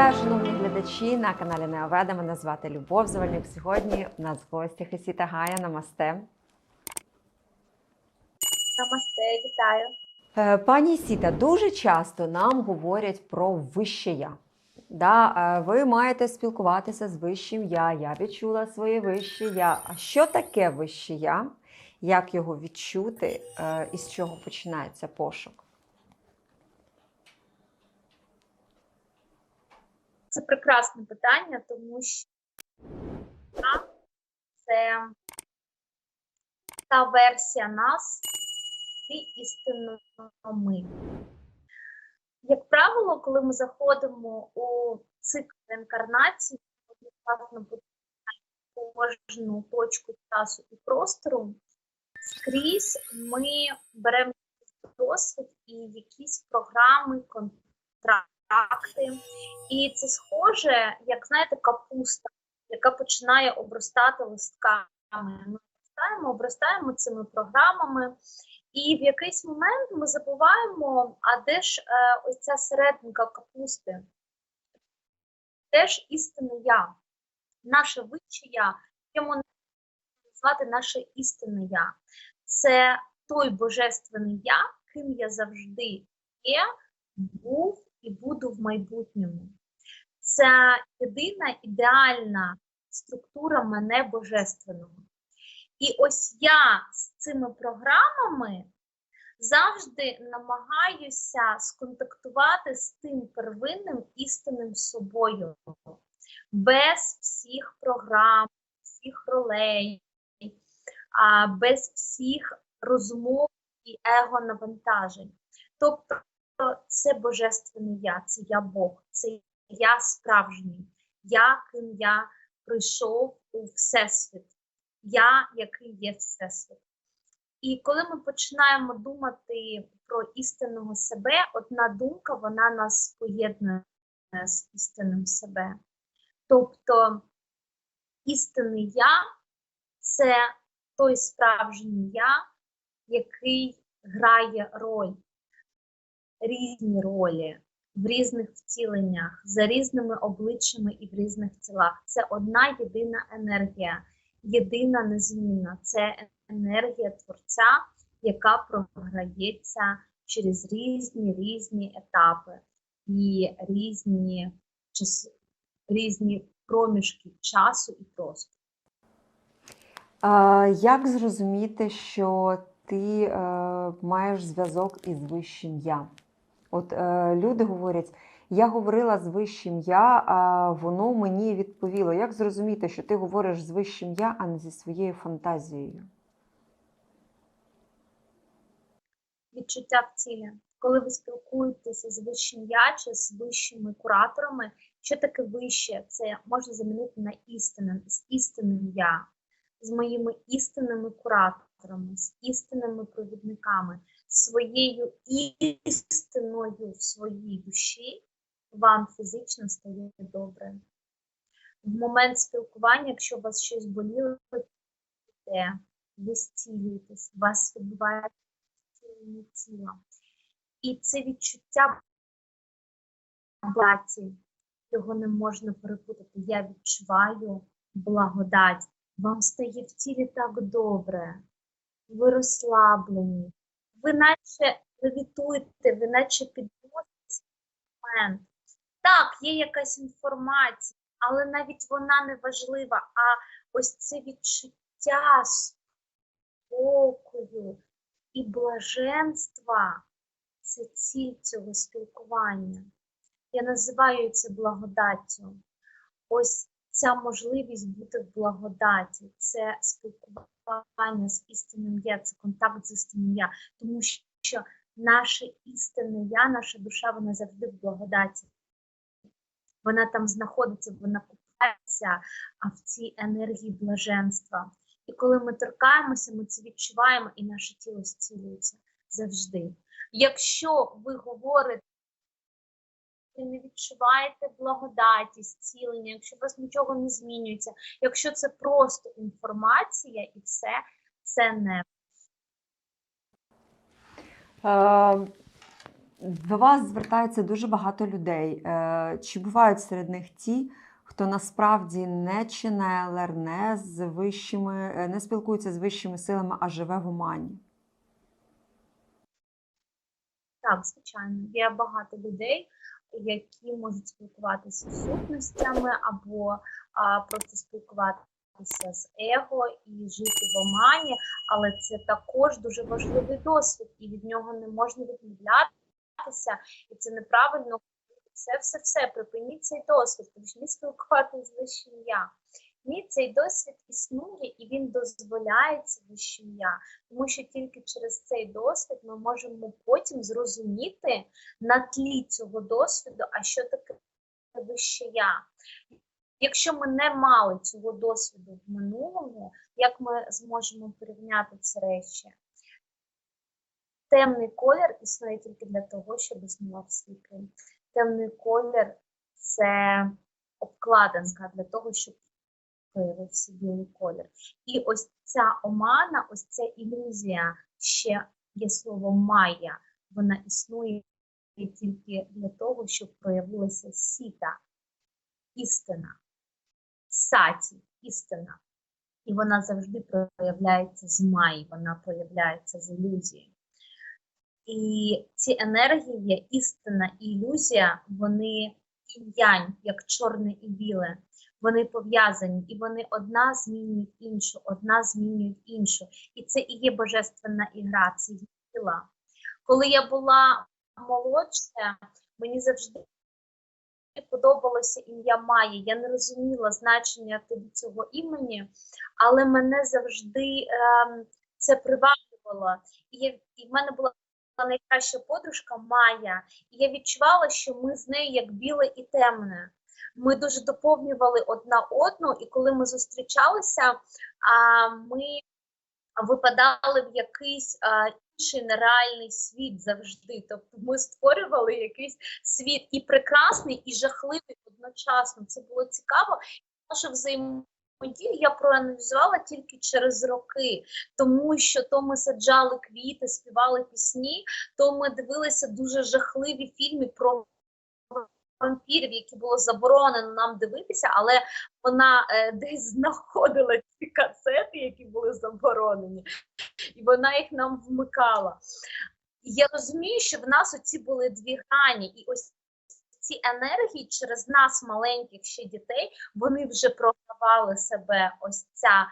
Вітаю, шановні глядачі на каналі Неоведа. Мене звати Любов Завальнюк. Сьогодні у нас в гостях Ісіта Гая. Намасте. Намасте, вітаю. Е, Пані Сіта, дуже часто нам говорять про вище я. Да, е, ви маєте спілкуватися з вищим я. Я відчула своє вище я. А що таке вище я? Як його відчути е, і з чого починається пошук? Це прекрасне питання, тому що це та версія нас і істинно ми. Як правило, коли ми заходимо у цикл реінкарнації, ми власне кожну точку часу і простору, скрізь ми беремо досвід і якісь програми, контракти. І це схоже, як знаєте, капуста, яка починає обростати листками. Ми обростаємо, обростаємо цими програмами, і в якийсь момент ми забуваємо, а де ж е, ось ця серединка капусти? Де ж істинне я? Наше вище я, йому назвати наше істинне я. Це той божественний я, ким я завжди є, був і буду в майбутньому. Це єдина ідеальна структура мене божественного. І ось я з цими програмами завжди намагаюся сконтактувати з тим первинним істинним собою, без всіх програм, всіх ролей, без всіх розмов і его-навантажень. Тобто це божественний я, це я Бог, це я справжній, я, ким я прийшов у Всесвіт, я, який є Всесвіт. І коли ми починаємо думати про істинного себе, одна думка вона нас поєднує з істинним себе. Тобто істинний я це той справжній я, який грає роль різні ролі в різних втіленнях, за різними обличчями і в різних тілах. Це одна єдина енергія, єдина незмінна. Це енергія творця, яка програється через різні різні етапи і різні час, різні проміжки часу і простору. Як зрозуміти, що ти е, маєш зв'язок із вищим я? От е, люди говорять, я говорила з вищим я, а воно мені відповіло. Як зрозуміти, що ти говориш з вищим я, а не зі своєю фантазією? Відчуття в тілі. Коли ви спілкуєтеся з вищим я чи з вищими кураторами, що таке вище? Це можна замінити на істинне, з істинним я, з моїми істинними кураторами, з істинними провідниками, своєю істиною в своїй душі вам фізично стає добре. В момент спілкування, якщо у вас щось боліло, ви зцілюєтесь, у вас відбувається зцілення тіла. І це відчуття благодаті, його не можна перепутати. Я відчуваю благодать. Вам стає в тілі так добре, ви розслаблені, ви наче левітуєте, ви наче підносите момент. Так, є якась інформація, але навіть вона не важлива. А ось це відчуття спокою і блаженства це ціль цього спілкування. Я називаю це благодаттю. Ось ця можливість бути в благодаті, це спілкування з істинним я, це контакт з істинним я, тому що наше істинне я, наша душа, вона завжди в благодаті. Вона там знаходиться, вона купається в цій енергії блаженства. І коли ми торкаємося, ми це відчуваємо, і наше тіло зцілюється завжди. Якщо ви говорите, не відчуваєте благодаті, зцілення, якщо у вас нічого не змінюється, якщо це просто інформація і все, це не. Е, До вас звертається дуже багато людей. Е, Чи бувають серед них ті, хто насправді не чинелер, не з вищими, е, не спілкується з вищими силами, а живе в омані? Так, звичайно, є багато людей, які можуть спілкуватися з сутностями або а, просто спілкуватися з его і жити в омані, але це також дуже важливий досвід, і від нього не можна відмовлятися, і це неправильно. Все, все, все, припиніть цей досвід, почніть спілкуватися з вищим я. Ні, цей досвід існує і він дозволяється вищим я, тому що тільки через цей досвід ми можемо потім зрозуміти на тлі цього досвіду, а що таке вище я. Якщо ми не мали цього досвіду в минулому, як ми зможемо порівняти ці речі? Темний колір існує тільки для того, щоб існував світлий. Темний колір це обкладинка для того, щоб проявився білий колір. І ось ця омана, ось ця ілюзія, ще є слово майя, вона існує тільки для того, щоб проявилася сіта, істина, саті, істина. І вона завжди проявляється з маї, вона проявляється з ілюзії. І ці енергії, істина і ілюзія, вони інь-янь, як чорне і біле. Вони пов'язані, і вони одна змінюють іншу, одна змінюють іншу. І це і є божественна ігра, це є тіла. Коли я була молодша, мені завжди подобалося ім'я Майя. Я не розуміла значення тоді цього імені, але мене завжди ем, це приваблювало. І, я, і в мене була найкраща подружка Майя, і я відчувала, що ми з нею як біле і темне. Ми дуже доповнювали одна одну, і коли ми зустрічалися, ми випадали в якийсь інший нереальний світ завжди. Тобто ми створювали якийсь світ і прекрасний, і жахливий одночасно. Це було цікаво. Наша взаємодія я проаналізувала тільки через роки, тому що то ми саджали квіти, співали пісні, то ми дивилися дуже жахливі фільми про вампірів, які було заборонено нам дивитися, але вона е, десь знаходила ці касети, які були заборонені, і вона їх нам вмикала. Я розумію, що в нас оці були дві грані, і ось ці енергії через нас, маленьких ще дітей, вони вже програвали себе ось ця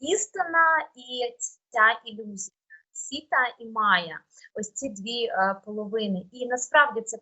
істина і ця ілюзія. Сіта і Майя, ось ці дві е, половини. І насправді це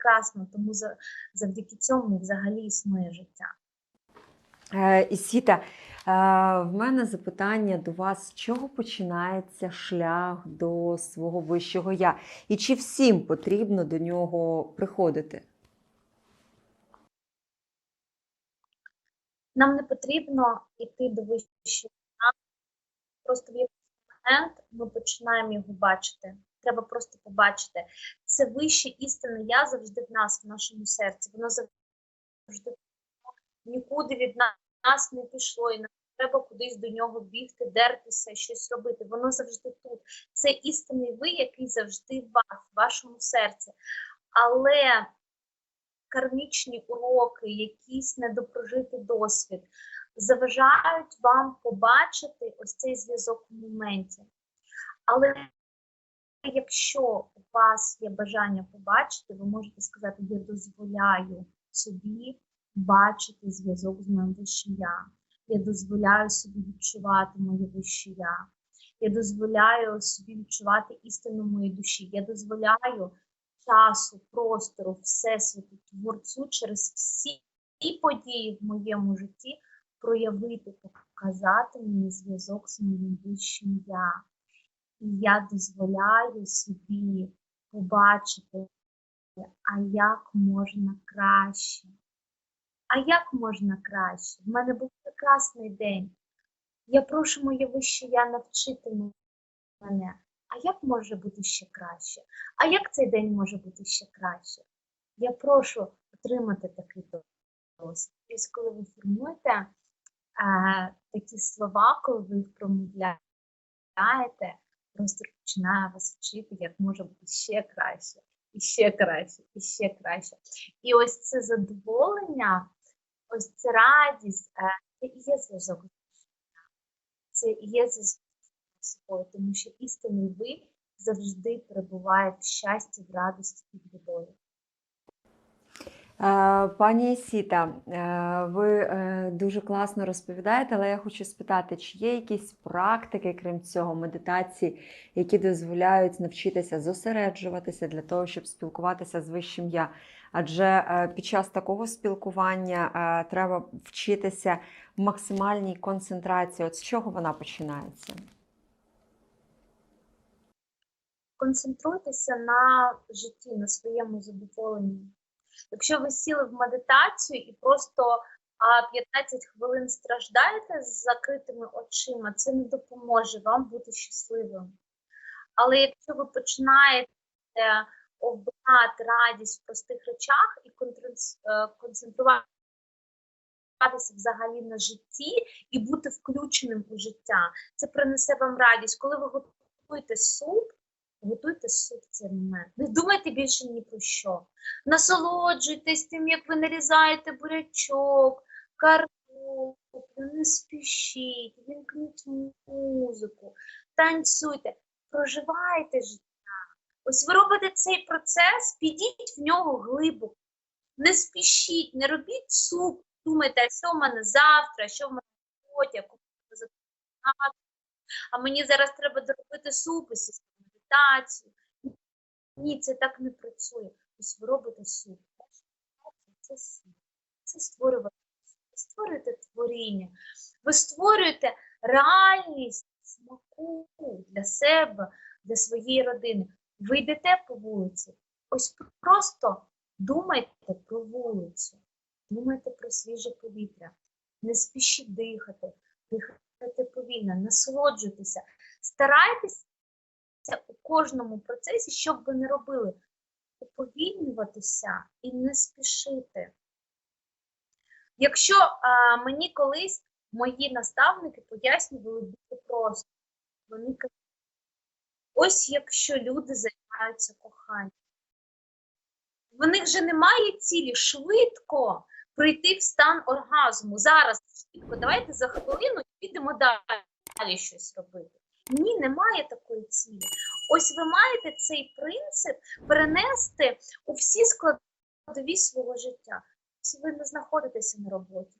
прекрасно, тому завдяки цьому взагалі існує життя. Е, Ісіта, е, в мене запитання до вас: з чого починається шлях до свого вищого я? І чи всім потрібно до нього приходити? Нам не потрібно йти до вищого я, просто в якийсь момент ми починаємо його бачити. Треба просто побачити. Це вище істинне я завжди в нас, в нашому серці. Воно завжди нікуди від нас не пішло, і нам треба кудись до нього бігти, дертися, щось робити. Воно завжди тут. Це істинний ви, який завжди в вас, в вашому серці. Але кармічні уроки, якийсь недопрожитий досвід заважають вам побачити ось цей зв'язок в моменті. Але якщо у вас є бажання побачити, ви можете сказати, я дозволяю собі бачити зв'язок з моїм вищим я. Я дозволяю собі відчувати моє вище я. Я дозволяю собі відчувати істину моєї душі. Я дозволяю часу, простору, всесвіту, творцю через всі події в моєму житті проявити, показати мені зв'язок з моїм вищим я. І я дозволяю собі побачити, а як можна краще. А як можна краще? В мене був прекрасний день. Я прошу моє вище я навчити мене. А як може бути ще краще? А як цей день може бути ще краще? Я прошу отримати такий досвід. Ось коли ви формуєте е, такі слова, коли ви промовляєте, просто починає вас вчити, як може бути ще краще. і ще краще, і ще краще. І ось це задоволення, ось ця радість, е, це і є зв'язок. Це і є зв'язок з собою, тому що істинний ви завжди перебуває в щасті, в радості і в любові. Е, Пані Сіта, е, ви е, дуже класно розповідаєте, але я хочу спитати, чи є якісь практики, крім цього, медитації, які дозволяють навчитися зосереджуватися для того, щоб спілкуватися з вищим я? Адже під час такого спілкування треба вчитися максимальній концентрації. От з чого вона починається? Концентруйтеся на житті, на своєму задоволенні. Якщо ви сіли в медитацію і просто а, 15 хвилин страждаєте з закритими очима, це не допоможе вам бути щасливим. Але якщо ви починаєте обирати радість в простих речах і е, концентруватися взагалі на житті і бути включеним у життя, це принесе вам радість. Коли ви готуєте суп, готуйте в цей момент. Не думайте більше ні про що. Насолоджуйтесь тим, як ви нарізаєте бурячок, картоплю, не спішіть, вімкніть музику, танцюйте, проживайте життя. Ось ви робите цей процес, підіть в нього глибоко. Не спішіть, не робіть суп, думайте, що в мене завтра, що в мене за а мені зараз треба доробити суп і сісти медитацію. Ні, це так не працює. Ось ви робите суп. Це суп. Це створювати. Ви створюєте творіння. Ви створюєте реальність смаку для себе, для своєї родини. Ви йдете по вулиці. Ось просто думайте про вулицю, думайте про свіже повітря. Не спішіть дихати, дихайте повільно, насолоджуйтеся. Старайтеся у кожному процесі, що б ви не робили, уповільнюватися і не спішити. Якщо а, мені колись мої наставники пояснювали дуже просто, вони кажуть, ось якщо люди займаються коханням, в них же немає цілі швидко прийти в стан оргазму. Зараз швидко, давайте за хвилину підемо далі щось робити. Ні, немає такої цілі. Ось ви маєте цей принцип перенести у всі складові свого життя. Ось ви не знаходитеся на роботі,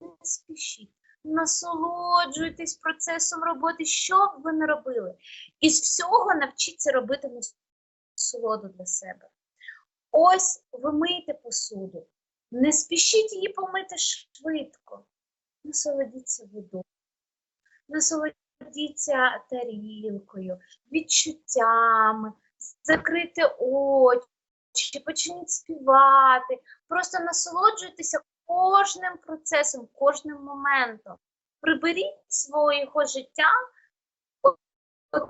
не спішіть, насолоджуйтесь процесом роботи, що б ви не робили. Із всього навчіться робити насолоду для себе. Ось ви миєте посуду, не спішіть її помити швидко. Насолодіться водою, насолодіться тарілкою, відчуттями, закрити очі, почніть співати. Просто насолоджуйтеся кожним процесом, кожним моментом. Приберіть свого життя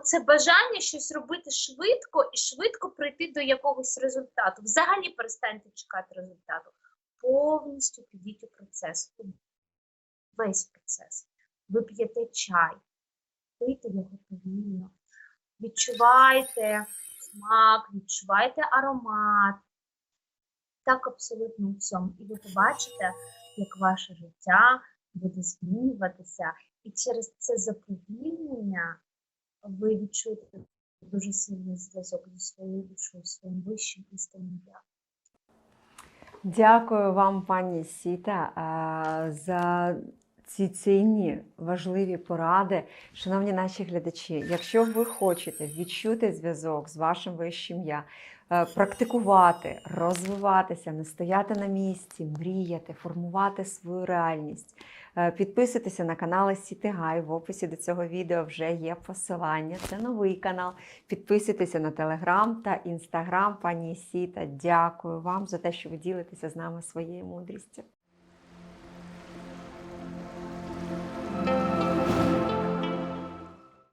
це бажання щось робити швидко і швидко прийти до якогось результату. Взагалі перестаньте чекати результату. Повністю підіть у процес, весь процес. Ви п'єте чай, пийте його повільно, відчувайте смак, відчувайте аромат. Так абсолютно у всьому. І ви побачите, як ваше життя буде змінюватися. І через це заповільнення ви відчуєте дуже сильний зв'язок зі своєю душою, своїм вищим істинним я. Дякую вам, пані Сіта, за ці цінні важливі поради. Шановні наші глядачі, якщо ви хочете відчути зв'язок з вашим вищим я, е, практикувати, розвиватися, не стояти на місці, мріяти, формувати свою реальність. е, Підписуйтеся на канал Сіти Гай. В описі до цього відео вже є посилання. Це новий канал. Підписуйтеся на телеграм та інстаграм пані Сіта. Дякую вам за те, що ви ділитеся з нами своєю мудрістю.